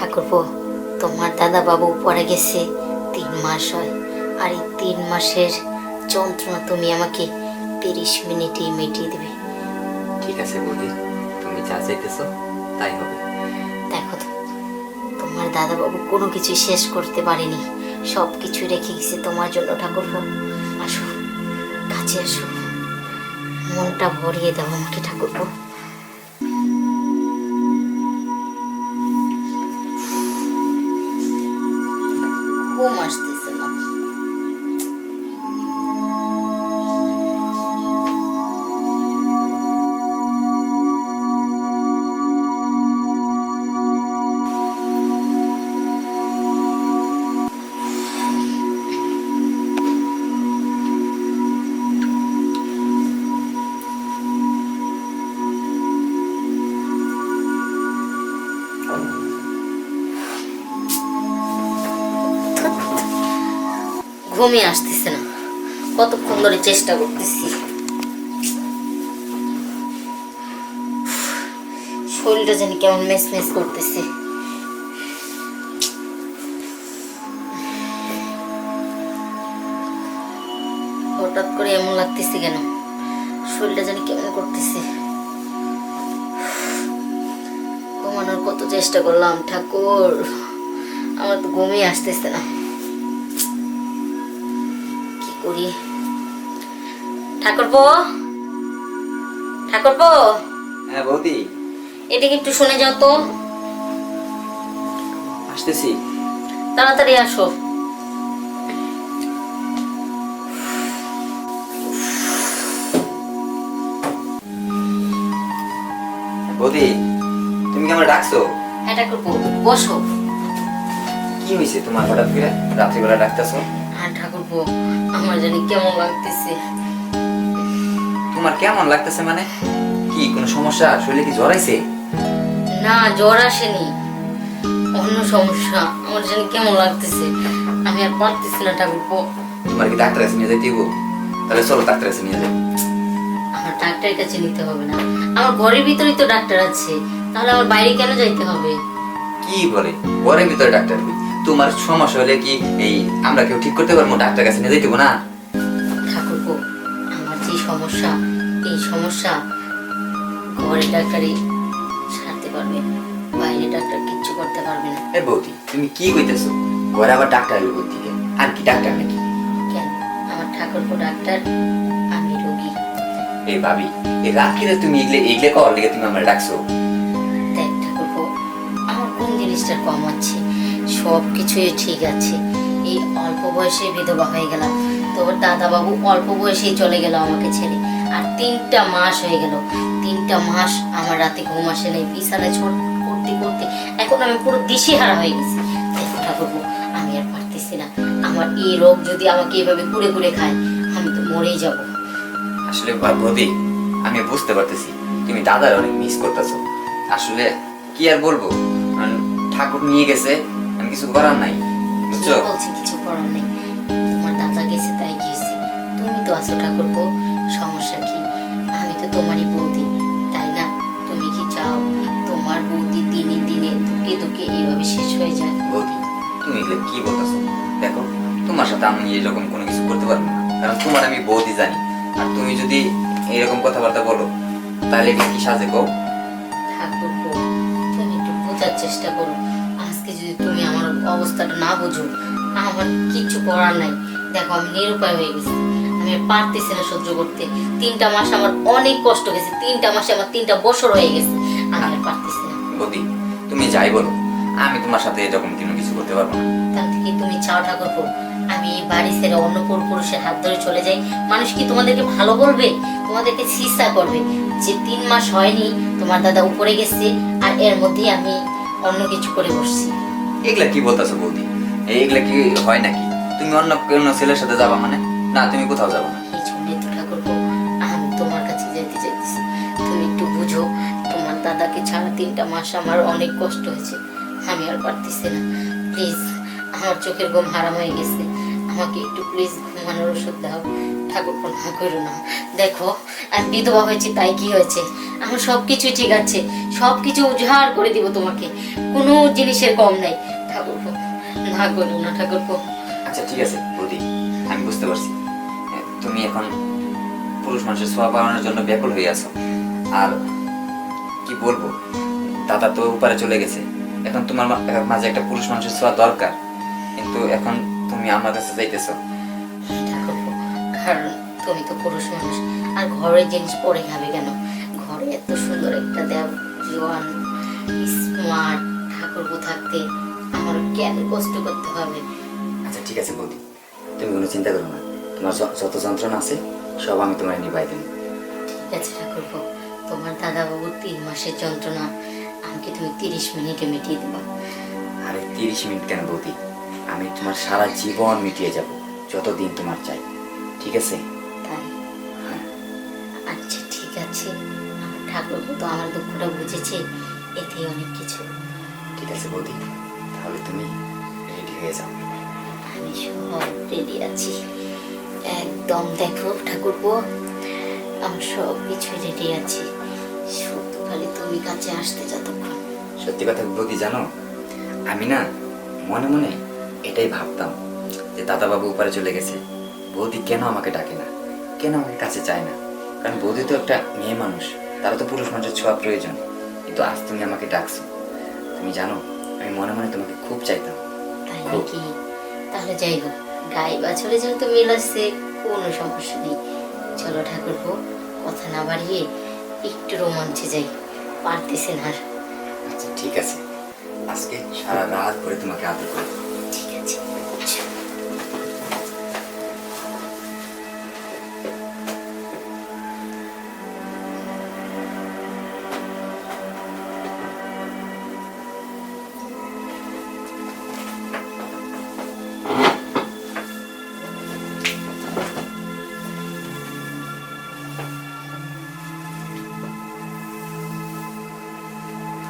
ঠাকুরপো তোমার দাদা বাবু পরে গেছে তিন মাস হয়। আর এই তিন মাসের যন্ত্রণা তুমি আমাকে তিরিশ মিনিটেই মিটিয়ে দেবে। ঠিক আছে বৌদি তুমি যা চাইতেছো তাই হবে। দেখো তো তোমার দাদা বাবু কোনো কিছু শেষ করতে পারেনি। সব কিছু রেখে গেছে তোমার জন্য ঠাকুরপো। আসো কাছে আসো। মনটা ভরিয়ে দাও আমাকে ঠাকুরপো। ঘুমিয়ে আসতেছে না। কতক্ষণ ধরে চেষ্টা করতেছি। শরীরটা যেন কেমন মেস মেস করতেছে। হঠাৎ করে এমন লাগতেছে কেন? শরীরটা যেন কেমন করতেছে। ঘুমানোর কত চেষ্টা করলাম, ঠাকুর। আমার তো ঘুমিয়ে আসতেছে না। করি। ঠাকুরপো? ঠাকুরপো? হ্যাঁ বৌদি। এদিকে একটু শুনে যাও তো। আসতেছি। তাড়াতাড়ি আসো। বৌদি তুমি কি আমার ডাকছো? হ্যাঁ ঠাকুরপো বসো। কি হয়েছে তোমার হঠাৎ করে? রাত্রিবেলা ডাকতেছো? ঠাকুরপো আমার জানি কেমন লাগতেছে। তোমার কেমন লাগতেছে মানে? কি কোনো সমস্যা? শরীরে কি জ্বর আইছে? না জ্বর আসেনি। অন্য সমস্যা। আমার জানি কেমন লাগতেছে। আমি আর পারতেছি না ঠাকুরপো তোমার কি ডাক্তার কাছে নিয়ে যাই দিব তাহলে চলো ডাক্তার কাছে নিয়ে যাই। আমার ডাক্তারের কাছে নিতে হবে না। আমার ঘরের ভিতরেই তো ডাক্তার আছে। তাহলে আমার বাইরে কেন যাইতে হবে? কি বলে? ঘরের ভিতরে ডাক্তার? তোমার সমস্যা হলে কি এই আমরা কেউ ঠিক করতে পারব? ডাক্তার কাছে নিয়ে দিব না? ঠাকুরপো আমার যে সমস্যা এই সমস্যা ঘরের ডাক্তারই সারতে পারবে বাইরে ডাক্তার কিচ্ছু করতে পারবে না। এ বৌদি তুমি কি কইতেছো? ঘরে আবার ডাক্তার এলো থেকে আর কি ডাক্তার নাকি? কেন? আমার ঠাকুরপো ডাক্তার আমি রোগী। এই ভাবি এই রাত্রিরে তুমি এগলে এগলে কর লেগে তুমি আমার ডাকছো? দেখ ঠাকুরপো আমার কোন জিনিসটার কম আছে সব কিছুই ঠিক আছে। এই অল্প বয়সে বিধবা হয়ে গেলাম। তোর দাদা বাবু অল্প বয়সেই চলে গেল আমাকে ছেড়ে। আর তিনটা মাস হয়ে গেল। তিনটা মাস আমার রাতে ঘুম আসে নাই। বিছানায় ছোট করতে করতে এখন আমি পুরো দিশেহারা হয়ে গেছি। দেখো ঠাকুরপো, আমি আর পারতেছি না। আমার এই রোগ যদি আমাকে এভাবে কুড়ে কুড়ে খায়, আমি তো মরেই যাব। আসলে বা- আমি বুঝতে পারতেছি, তুমি দাদার অনেক মিস করতেছো। আসলে কি আর বলব? ঠাকুর নিয়ে গেছে আমি কিছু করার নাই বুঝছ? কি বলছি কিছু করার নেই? তোমার দাদা গেছে তাই গিয়েছে। তুমি তো আছো ঠাকুরপো সমস্যা কি? আমি তো তোমারই বৌদি তাই না? তুমি কি চাও তোমার বৌদি দিনে দিনে দুকে দুকে এইভাবে শেষ হয়ে যায়? বৌদি তুমি এগুলো কি বলতেছো? দেখো তোমার সাথে আমি এরকম কোনো কিছু করতে পারব না কারণ তোমার আমি বৌদি জানি। আর তুমি যদি এরকম কথাবার্তা বলো তাহলে এটা কি সাজে কও? ঠাকুরপো তুমি একটু বোঝার চেষ্টা করো। আজকে যদি অবস্থাটা না বুঝো আমার কিচ্ছু করার নাই। দেখো আমি নিরুপায় হয়ে গেছি। আমি পারতেছি না সহ্য করতে। তিনটা মাস আমার অনেক কষ্ট গেছে তিনটা মাসে আমার তিনটা বছর হয়ে গেছে। আমি আর পারতেছি না। বৌদি তুমি যাই বলো। আমি তোমার সাথে এরকম কোনো কিছু করতে পারব না। তাহলে কি তুমি চাও ঠাকুরপো আমি এই বাড়ি ছেড়ে অন্য কোন পুরুষের হাত ধরে চলে যাই। মানুষ কি তোমাদেরকে ভালো বলবে? তোমাদেরকে সিসা করবে। যে তিন মাস হয়নি তোমার দাদা উপরে গেছে আর এর মধ্যেই আমি অন্য কিছু করে বসছি। এগুলা কি বলতেছো বৌদি? এগুলা কি হয় নাকি? তুমি অন্য কোনো ছেলের সাথে যাবা মানে? না, তুমি কোথাও যাব না। আমি তোমার কাছে যেতে চাইতেছি। তুমি একটু বুঝো, তোমার দাদাকে ছাড়া তিনটা মাস আমার অনেক কষ্ট হয়েছে। আমি আর পারতেছি না। প্লিজ, আমার চোখের ঘুম হারাম হয়ে গেছে। আমাকে একটু প্লিজ ঘুমানোর ওষুধ দাও। ঠাকুর না করো না। দেখো, আমি বিধবা হয়েছি, তাই কি হয়েছে? আমার সব কিছু ঠিক আছে সব কিছু উজাড় করে দিব তোমাকে। কোনো জিনিসের কম নাই, ঠাকুর না করো না, ঠাকুর আচ্ছা ঠিক আছে, বৌদি, আমি বুঝতে পারছি। তুমি এখন পুরুষ মানুষের ছোঁয়া পাওয়ানোর জন্য ব্যাকুল হয়ে আছো। আর কি বলব, দাদা তো উপরে চলে গেছে। এখন তোমার মাঝে একটা পুরুষ মানুষের ছোঁয়া দরকার। কিন্তু এখন তুমি আমার কাছে যাইতেছো। কারণ তুমি তো পুরুষ মানুষ। আর ঘরের জিনিস পরে খাবে কেন? ঘরে এত সুন্দর একটা দেব জোয়ান স্মার্ট ঠাকুর থাকতে আমার কেন কষ্ট করতে হবে? আচ্ছা ঠিক আছে বৌদি। তুমি কোনো চিন্তা করো না। তোমার যত যন্ত্রণা আছে সব আমি তোমার নিবাই দেবো। ঠিক আছে ঠাকুর তোমার দাদা বাবু তিন মাসের যন্ত্রণা। আমাকে তুমি তিরিশ মিনিটে মিটিয়ে দেবা। আরে তিরিশ মিনিট কেন বৌদি? আমি তোমার সারা জীবন মিটিয়ে যাব যতদিন তোমার চাই। ঠিক আছে? তাই? হ্যাঁ। আচ্ছা ঠিক আছে। ঠাকুর তো আমার দুঃখটা বুঝেছে এতেই অনেক কিছু। ঠিক আছে বৌদি তাহলে তুমি রেডি হয়ে যাও। আমি সব রেডি আছি। একদম দেখো ঠাকুরপো আমার সব কিছু রেডি আছে। শুধু খালি তুমি কাছে আসতে যতক্ষণ। সত্যি কথা বৌদি জানো? আমি না মনে মনে এটাই ভাবতাম যে দাদাবাবু উপরে চলে গেছে। বৌদি কেন আমাকে ডাকে না? কেন আমাকে কাছে চায় না? কারণ বৌদি তো একটা মেয়ে মানুষ তারা তো পুরুষ মানুষের ছোঁয়া প্রয়োজন। কিন্তু আজ তুমি আমাকে ডাকছো। তুমি জানো আমি মনে মনে তোমাকে খুব চাইতাম। তাই নাকি? তাহলে যাই হোক গাই বাছরে যেহেতু মিল আসছে কোনো সমস্যা নেই। চলো ঠাকুরপো কথা না বাড়িয়ে একটু রোমাঞ্চে যাই। পারতেছে না আর। আচ্ছা ঠিক আছে। আজকে সারা রাত করে তোমাকে আদর করব ঠিক আছে।